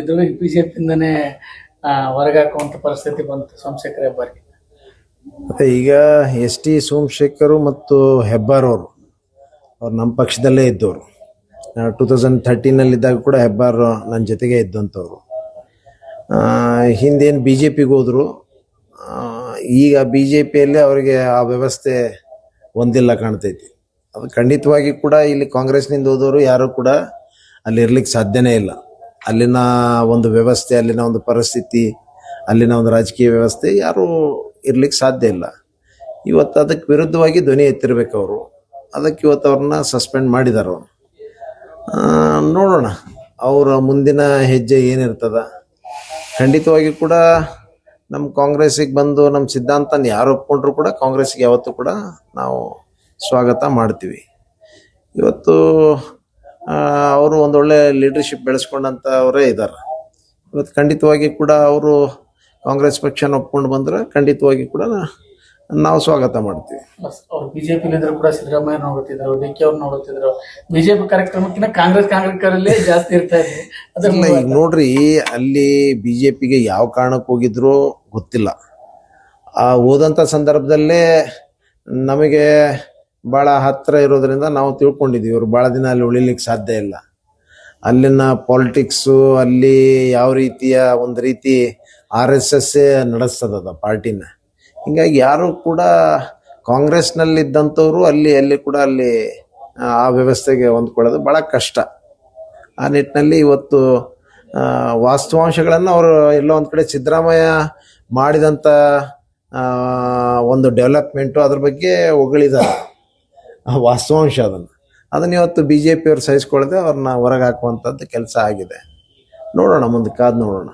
ಇದ್ರು ಬಿಜೆಪಿಯಿಂದನೇ ಹೊರಗೆ ಹಾಕುವಂತ ಪರಿಸ್ಥಿತಿ ಬಂತು ಸೋಮಶೇಖರ್ ಹೆಬ್ಬಾರ್ಗೆ. ಮತ್ತು ಈಗ ಎಸ್ ಟಿ ಸೋಮಶೇಖರು ಮತ್ತು ಹೆಬ್ಬಾರ್ ಅವರು ನಮ್ಮ ಪಕ್ಷದಲ್ಲೇ ಇದ್ದವರು. ಟೂ ತೌಸಂಡ್ ಥರ್ಟೀನಲ್ಲಿದ್ದಾಗ ಕೂಡ ಹೆಬ್ಬಾರ್ ನನ್ನ ಜೊತೆಗೆ ಇದ್ದಂಥವ್ರು. ಹಿಂದೇನು ಬಿ ಜೆ ಪಿಗೆ ಹೋದರು ಈಗ ಬಿ ಜೆ ಪಿಯಲ್ಲಿ ಅವರಿಗೆ ಆ ವ್ಯವಸ್ಥೆ ಒಂದಿಲ್ಲ ಕಾಣ್ತೈತಿ. ಅದು ಖಂಡಿತವಾಗಿ ಕೂಡ ಇಲ್ಲಿ ಕಾಂಗ್ರೆಸ್ನಿಂದ ಹೋದವರು ಯಾರೂ ಕೂಡ ಅಲ್ಲಿ ಇರ್ಲಿಕ್ಕೆ ಸಾಧ್ಯನೇ ಇಲ್ಲ. ಅಲ್ಲಿನ ಒಂದು ವ್ಯವಸ್ಥೆ, ಅಲ್ಲಿನ ಒಂದು ಪರಿಸ್ಥಿತಿ, ಅಲ್ಲಿನ ಒಂದು ರಾಜಕೀಯ ವ್ಯವಸ್ಥೆ ಯಾರೂ ಇರ್ಲಿಕ್ಕೆ ಸಾಧ್ಯ ಇಲ್ಲ. ಇವತ್ತು ಅದಕ್ಕೆ ವಿರುದ್ಧವಾಗಿ ಧ್ವನಿ ಎತ್ತಿರ್ಬೇಕು ಅವರು. ಅದಕ್ಕೆ ಇವತ್ತು ಅವ್ರನ್ನ ಸಸ್ಪೆಂಡ್ ಮಾಡಿದ್ದಾರೆ ಅವರು. ನೋಡೋಣ. ಅವರ ಮುಂದಿನ ಹೆಜ್ಜೆ ಏನಿರ್ತದ? ಖಂಡಿತವಾಗಿ ಕೂಡ ನಮ್ಮ ಕಾಂಗ್ರೆಸ್ಸಿಗೆ ಬಂದು ನಮ್ಮ ಸಿದ್ಧಾಂತನ ಯಾರು ಒಪ್ಕೊಂಡ್ರು ಕೂಡ ಕಾಂಗ್ರೆಸ್ಗೆ ಯಾವತ್ತೂ ಕೂಡ ನಾವು ಸ್ವಾಗತ ಮಾಡ್ತೀವಿ. ಇವತ್ತು ಅವರು ಒಂದು ಒಳ್ಳೆ ಲೀಡರ್ಶಿಪ್ ಬೆಳೆಸ್ಕೊಂಡಂಥವರೇ ಇದ್ದಾರೆ ಇವತ್ತು ಖಂಡಿತವಾಗಿ ಕೂಡ ಅವರು ಕಾಂಗ್ರೆಸ್ ಪಕ್ಷನ ಒಪ್ಕೊಂಡು ಬಂದ್ರೆ ಖಂಡಿತವಾಗಿ ಕೂಡ ನಾವು ಸ್ವಾಗತ ಮಾಡ್ತೀವಿ. ಅವ್ರು ಬಿಜೆಪಿಲಿದ್ರು ಕೂಡ ಸಿದ್ದರಾಮಯ್ಯ ನೋಡುತ್ತಿದ್ರು ಡಿ ಕೆ ಅವ್ರು ನೋಡುತ್ತಿದ್ರು. ಬಿಜೆಪಿ ಕಾರ್ಯಕ್ರಮಕ್ಕಿಂತ ಕಾಂಗ್ರೆಸ್ ಕಾಂಗ್ರೆಸ್ಕರಲ್ಲೇ ಜಾಸ್ತಿ ಇರ್ತಾ ಇದ್ರು ಅದನ್ನ ಈಗ ನೋಡ್ರಿ ಅಲ್ಲಿ ಬಿಜೆಪಿಗೆ ಯಾವ ಕಾರಣಕ್ಕೆ ಹೋಗಿದ್ರು ಗೊತ್ತಿಲ್ಲ. ಆ ಹೋದಂಥ ಸಂದರ್ಭದಲ್ಲೇ ನಮಗೆ ಭಾಳ ಹತ್ತಿರ ಇರೋದ್ರಿಂದ ನಾವು ತಿಳ್ಕೊಂಡಿದ್ದೀವಿ ಇವರು ಭಾಳ ದಿನ ಅಲ್ಲಿ ಉಳಿಲಿಕ್ಕೆ ಸಾಧ್ಯ ಇಲ್ಲ. ಅಲ್ಲಿನ ಪಾಲಿಟಿಕ್ಸು ಅಲ್ಲಿ ಯಾವ ರೀತಿಯ ಒಂದು ರೀತಿ ಆರ್ ಎಸ್ ಎಸ್ಸೇ ನಡೆಸ್ತದ ಪಾರ್ಟಿನ. ಹಿಂಗಾಗಿ ಯಾರು ಕೂಡ ಕಾಂಗ್ರೆಸ್ನಲ್ಲಿದ್ದಂಥವ್ರು ಅಲ್ಲಿ ಅಲ್ಲಿ ಕೂಡ ಅಲ್ಲಿ, ಆ ವ್ಯವಸ್ಥೆಗೆ ಹೊಂದ್ಕೊಳ್ಳೋದು ಭಾಳ ಕಷ್ಟ. ಆ ನಿಟ್ಟಿನಲ್ಲಿ ಇವತ್ತು ವಾಸ್ತವಾಂಶಗಳನ್ನು ಅವರು ಎಲ್ಲೋ ಒಂದು ಕಡೆ ಸಿದ್ದರಾಮಯ್ಯ ಮಾಡಿದಂಥ ಒಂದು ಡೆವಲಪ್ಮೆಂಟು ಅದ್ರ ಬಗ್ಗೆ ಹೊಗಳಿದ್ದಾರೆ ವಾಸ್ತವಾಂಶ ಅದನ್ನು. ಅದನ್ನು ಇವತ್ತು ಬಿ ಜೆ ಪಿಯವ್ರು ಸಹಿಸ್ಕೊಳ್ಳದೆ ಅವ್ರನ್ನ ಹೊರಗೆ ಹಾಕುವಂಥದ್ದು ಕೆಲಸ ಆಗಿದೆ. ನೋಡೋಣ ಮುಂದೆ ಕಾದು ನೋಡೋಣ.